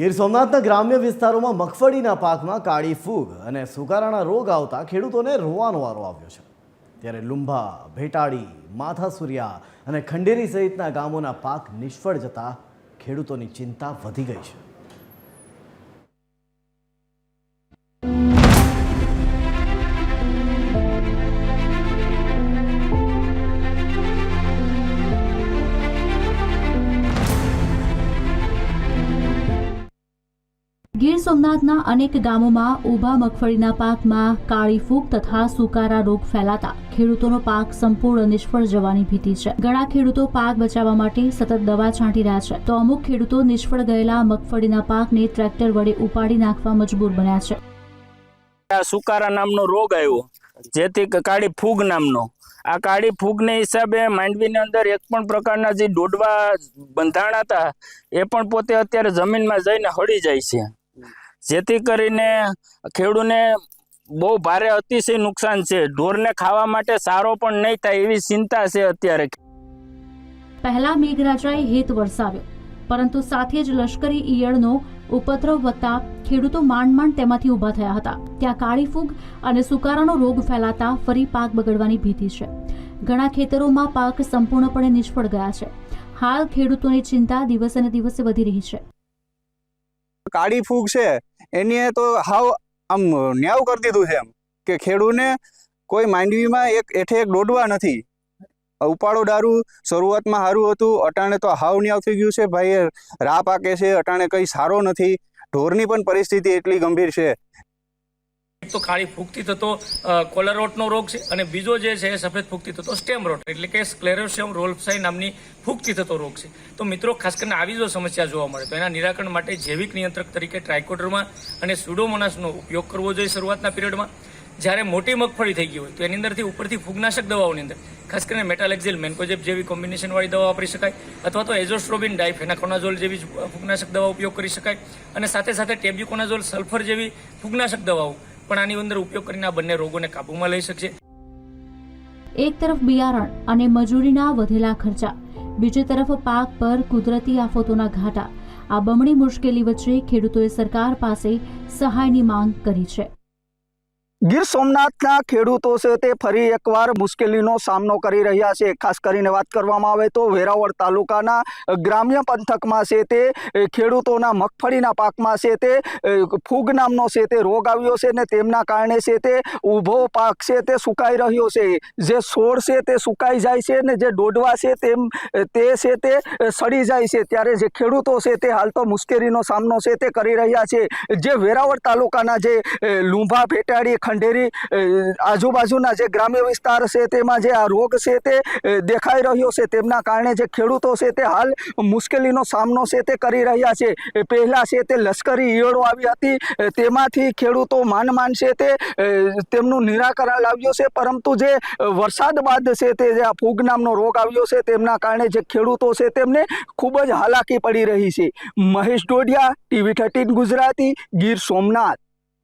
ગીર સોમનાથના ગ્રામ્ય વિસ્તારોમાં મગફળીના પાકમાં કાળી ફૂગ અને સુકારાના રોગ આવતા ખેડૂતોને રોવાનો વારો આવ્યો છે. ત્યારે લુંભા ભેટાળી માથાસુરિયા અને ખંડેરી સહિતના ગામોના પાક નિષ્ફળ જતા ખેડૂતોની ચિંતા વધી ગઈ છે. સોમનાથના અનેક ગામોમાં ઊભા મગફળીના પાકમાં કાળી ફૂગ તથા સુકારા રોગ ફેલાતા ખેડૂતોનો પાક સંપૂર્ણ નિષ્ફળ જવાની ભીતિ છે. ઘણા ખેડૂતો પાક બચાવવા માટે સતત દવા છાંટી રહ્યા છે. તો અમુક ખેડૂતો નિષ્ફળ ગયેલા મગફળીના પાકને ટ્રેક્ટર વડે ઉપાડી નાખવા મજબૂર બન્યા છે. સુકારા નામનો રોગ આવ્યો. જેથી કાળી ફૂગ નામનો. આ કાળી ફૂગને હિસાબે માંડવીની અંદર એક પણ પ્રકારના જે ડોડવા બંધાણ હતા, એ પણ પોતે અત્યારે જમીનમાં જઈને હળી જાય છે. જેથી કરીને ખેડૂને બહુ ભારે અતિશય નુકસાન છે. ઢોરને ખાવા માટે સારો પણ નહીં થાય એવી ચિંતા છે અત્યારે. પહેલા મેઘરાજાએ હેત વરસાવ્યો, પરંતુ સાથે જ લશ્કરી ઈયળનો ઉપદ્રવ વધતા ખેડૂતો માંડ માંડ તેમાંથી ઊભા થયા હતા. ત્યાં કાળી ફૂગ અને સુકારાનો રોગ ફેલાતા ફરી પાક બગડવાની ભીતિ છે. ઘણા ખેતરોમાં પાક સંપૂર્ણપણે નિષ્ફળ ગયા છે. હાલ ખેડૂતોની ચિંતા દિવસે ને દિવસે વધી રહી છે. કાળી ફૂગ છે, એને તો હાવ આમ ન્યાવ કરી દીધું છે એમ, કે ખેડૂને કોઈ માંડવીમાં એક, એઠે એક દોડવા નથી. ઉપાડો દારૂ શરૂઆતમાં સારું હતું, અટાણે તો હાવ ન્યાવ થઈ ગયું છે ભાઈ રા પાકે છે, અટાણે કંઈ સારો નથી. ઢોરની પણ પરિસ્થિતિ એટલી ગંભીર છે તો કાળી ફૂગથી થતો કોલરોટનો રોગ છે અને બીજો જે છે સફેદ ફૂગથી થતો સ્ટેમ રોટ, એટલે કે સ્ક્લેરોસિયમ રોલ્ફસાઈ નામની ફૂગથી થતો રોગ છે. તો મિત્રો, ખાસ કરીને આવી જો સમસ્યા જોવા મળે, તો એના નિરાકરણ માટે જૈવિક નિયંત્રક તરીકે ટ્રાઇકોડર્મા અને સુડોમોનાસનો ઉપયોગ કરવો જોઈએ શરૂઆતના પિરિયડમાં. જ્યારે મોટી મગફળી થઈ ગઈ હોય, તો એની અંદરથી ઉપરથી ફૂગનાશક દવાઓની અંદર, ખાસ કરીને મેટાલેક્ઝિલ, મેન્કોજેબ જેવી કોમ્બિનેશનવાળી દવા વાપરી શકાય, અથવા તો એઝોસ્ટ્રોબિન, ડાયફેનાકોનાઝોલ જેવી ફૂગનાશક દવા ઉપયોગ કરી શકાય. અને સાથે સાથે ટેબ્યુકોનાઝોલ સલ્ફર જેવી ફૂગનાશક દવાઓ પણ આની અંદર ઉપયોગ કરીને આ બંને રોગોને કાબૂમાં લઈ શકશે. એક તરફ બિયારણ અને મજૂરીના વધેલા ખર્ચા, બીજી તરફ પાક પર કુદરતી આફતોના ઘાટા. આ બમણી મુશ્કેલી વચ્ચે ખેડૂતોએ સરકાર પાસે સહાયની માંગ કરી છે. ગીર સોમનાથના ખેડૂતો છે તે ફરી એકવાર મુશ્કેલીનો સામનો કરી રહ્યા છે. ખાસ કરીને વાત કરવામાં આવે તો વેરાવળ તાલુકાના ગ્રામ્ય પંથકમાં છે તે ખેડૂતોના મગફળીના પાકમાં છે તે ફૂગ નામનો છે તે રોગ આવ્યો છે ને તેમના કારણે છે તે ઊભો પાક છે તે સુકાઈ રહ્યો છે. જે છોડ છે તે સુકાઈ જાય છે ને જે ડોડવા છે તેમ, તે છે તે સડી જાય છે. ત્યારે જે ખેડૂતો છે તે હાલ તો મુશ્કેલીનો સામનો છે તે કરી રહ્યા છે. જે વેરાવળ તાલુકાના જે લુંભા ભેટાડી ખંડેરી આજુબાજુના જે ગ્રામ્ય વિસ્તાર છે, તેમાં જે આ રોગ છે તે દેખાઈ રહ્યો છે. તેમના કારણે જે ખેડૂતો છે તે હાલ મુશ્કેલીનો સામનો છે તે કરી રહ્યા છે. પહેલાં છે તે લશ્કરી ઈયળો આવી હતી. તેમાંથી ખેડૂતો માન માન છે તે તેમનું નિરાકરણ લાવ્યું છે. પરંતુ જે વરસાદ બાદ છે તે જે આ ફૂગ નામનો રોગ આવ્યો છે, તેમના કારણે જે ખેડૂતો છે તેમને ખૂબ જ હાલાકી પડી રહી છે. Mahesh Dodiya TV thirteen Gujarati, Gir Somnath.